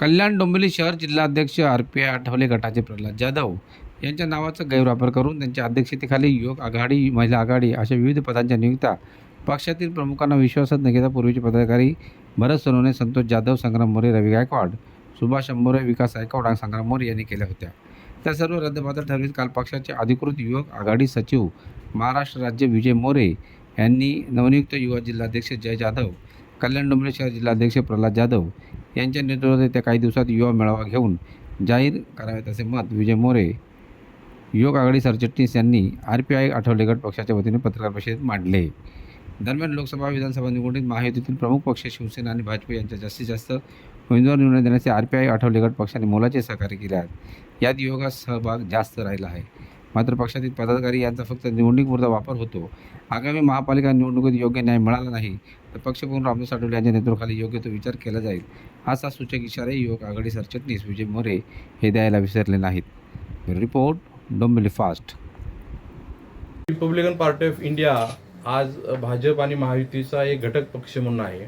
कल्याण डोंबिवली शहर जिल्हाध्यक्ष R P I Athawale गटाचे प्रल्हाद जाधव यांच्या नावाचा गैरवापर करून त्यांच्या अध्यक्षतेखाली युवक आघाडी महिला आघाडी अशा विविध पदांच्या नियुक्त्या पक्षातील प्रमुखांना विश्वासात न घेता पूर्वीचे पदाधिकारी भरत सोनवणे संतोष जाधव संग्राम मोरे रवी गायकवाड सुभाष अंबोरे विकास गायकवाड आणि संग्राम मोरे यांनी केल्या होत्या. त्या सर्व रद्दबातल ठरवीत काल पक्षाचे अधिकृत युवक आघाडी सचिव महाराष्ट्र राज्य विजय मोरे यांनी नवनियुक्त युवा जिल्हाध्यक्ष जय जाधव कल्याण डोंबिवली शहर जिल्हाध्यक्ष प्रल्हाद जाधव यांच्या नेतृत्वात येत्या काही दिवसात युवा मेळावा घेऊन जाहीर करावेत असे मत विजय मोरे युवक आघाडी सरचिटणीस यांनी आर पी आय आठवले गट पक्षाच्या वतीने पत्रकार परिषदेत मांडले. दरम्यान लोकसभा विधानसभा निवडणुकीत महायुतीतील प्रमुख पक्ष शिवसेना आणि भाजप यांच्या जास्तीत जास्त उमेदवार निवडून देण्याचे आर पी आय आठवले गट पक्षाने मोलाचे सहकार्य केले आहेत यात युवकास सहभाग जास्त राहिला आहे. मात्र पक्षातील पदाधिकारी यांचा फक्त निवडणुकीपुरता वापर होतो. आगामी महापालिका निवडणुकीत योग्य न्याय मिळाला नाही तर पक्षप्रमुख रामदास आठवले यांच्या नेतृत्वाखाली योग्य तो विचार केला जाईल असा सूचक इशारा युवक आघाडी सरचिटणीस विजय मोरे हे द्यायला विसरले नाहीत. Report Dombivli fast. Republican Party of India आज भाजप आणि महायुतीचा एक घटक पक्ष म्हणून आहे.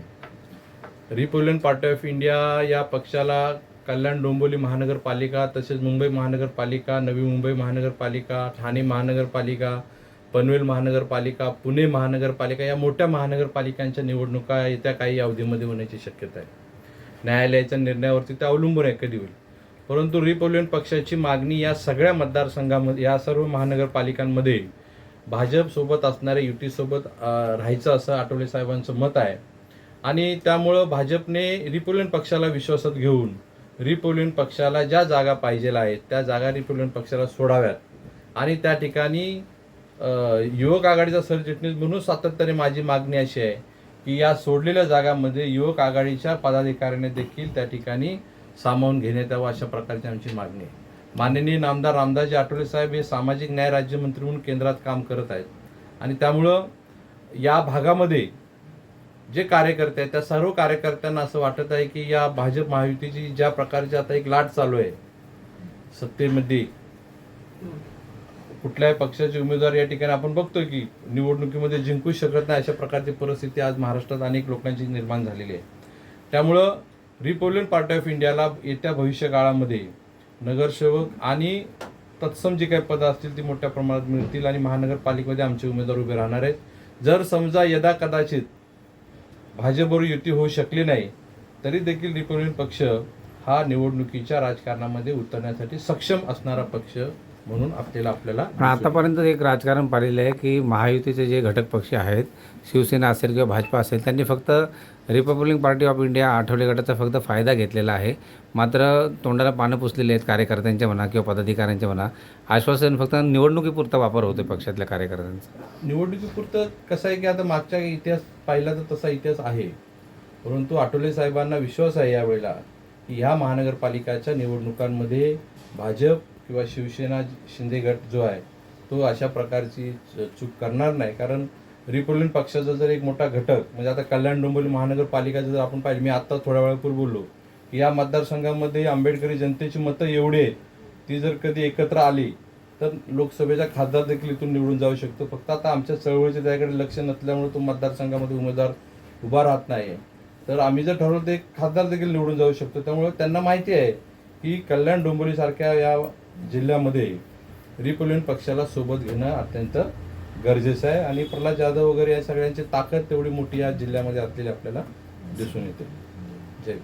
रिपब्लिकन पार्टी ऑफ इंडिया या पक्षाला कल्याण डोंबिवली महानगरपालिका तसेच मुंबई महानगरपालिका नवी मुंबई महानगरपालिका ठाणे महानगरपालिका पनवेल महानगरपालिका पुणे महानगरपालिका या मोठ्या महानगरपालिकांच्या निवडणुका येत्या काही अवधीमध्ये होण्याची शक्यता आहे. न्यायालयाच्या निर्णयावरती ते अवलंबून आहे कधी होईल. परंतु रिपब्लिकन पक्षाची मागणी या सगळ्या मतदारसंघामध्ये या सर्व महानगरपालिकांमध्ये भाजपसोबत असणाऱ्या युतीसोबत राहायचं असं आठवले साहेबांचं मत आहे. आणि त्यामुळं भाजपने रिपब्लिकन पक्षाला विश्वासात घेऊन रिपब्लिकन पक्षाला ज्या जागा पाहिजे आहेत त्या जागा रिपब्लिकन पक्षाला सोडाव्यात. आणि त्या ठिकाणी युवक आघाडीचा सरचिटणीस म्हणून सातत्याने माझी मागणी अशी आहे की या सोडलेल्या जागांमध्ये युवक आघाडीच्या पदाधिकाऱ्याने देखील त्या ठिकाणी सामावून घेण्यात यावं अशा प्रकारची आमची मागणी आहे. माननीय नामदार रामदासजी आठवले साहेब हे सामाजिक न्याय राज्यमंत्री म्हणून केंद्रात काम करत आहेत. आणि त्यामुळं या भागामध्ये जे कार्यकर्ते आहेत त्या सर्व कार्यकर्त्यांना असं वाटत आहे की या भाजप महायुतीची ज्या प्रकारची आता एक लाट चालू आहे सत्तेमध्ये कुठल्याही पक्षाचे उमेदवार या ठिकाणी आपण बघतोय की निवडणुकीमध्ये जिंकू शकत नाही अशा प्रकारची परिस्थिती आज महाराष्ट्रात अनेक लोकांची निर्माण झालेली आहे. त्यामुळं रिपब्लिकन पार्टी ऑफ इंडियाला येत्या भविष्य काळामध्ये नगरसेवक आणि तत्सम जी काही पदं असतील ती मोठ्या प्रमाणात मिळतील आणि महानगरपालिकेमध्ये आमचे उमेदवार उभे राहणार आहेत. जर समजा यदा कदाचित भाजपबरोबर युती होऊ शकली नाही तरी देखील रिपब्लिकन पक्ष हा निवडणुकीच्या राजकारणामध्ये उतरण्यासाठी सक्षम असणारा पक्ष म्हणून आपल्याला आपल्याला पण आतापर्यंत एक राजकारण पाहिलेलं आहे की महायुतीचे जे घटक पक्ष आहेत शिवसेना असेल किंवा भाजप असेल त्यांनी फक्त Republican Party of India Athawale गटाचा फक्त फायदा घेतलेला आहे. मात्र तोंडाला पानं पुसलेले आहेत कार्यकर्त्यांच्या म्हणा किंवा पदाधिकाऱ्यांच्या म्हणा. आश्वासन फक्त निवडणुकीपुरता वापर होतो पक्षातल्या कार्यकर्त्यांचा. निवडणुकीपुरतं कसं आहे की आता मागच्या इतिहास पाहिला तर तसा इतिहास आहे. परंतु आठवले साहेबांना विश्वास आहे यावेळेला की ह्या महानगरपालिकाच्या निवडणुकांमध्ये भाजप किंवा शिवसेना शिंदे गट जो आहे तो अशा प्रकारची च- चूक करणार नाही. कारण रिपब्लिकन पक्षाचा जर एक मोठा घटक म्हणजे आता कल्याण डोंबिवली महानगरपालिकाचं जर आपण पाहिजे मी आत्ता थोड्या वेळापूर्वी बोललो की या मतदारसंघामध्ये आंबेडकरी जनतेची मतं एवढी ती जर कधी एकत्र आली तर लोकसभेचा खासदार देखील इथून निवडून जाऊ शकतो. फक्त आता आमच्या चळवळीचे त्याकडे लक्ष नसल्यामुळे तो मतदारसंघामध्ये उमेदवार उभा राहत नाही तर आम्ही जर ठरवलं तर एक खासदार देखील निवडून जाऊ शकतो. त्यामुळे त्यांना माहिती आहे की कल्याण डोंबिवलीसारख्या या जिल्ह्यामध्ये रिपब्लिकन पक्षाला सोबत घेणं अत्यंत गरजेचं आहे आणि प्रल्हाद जाधव वगैरे या सगळ्यांची ताकद तेवढी मोठी या जिल्ह्यामध्ये असलेली आपल्याला दिसून येते. जय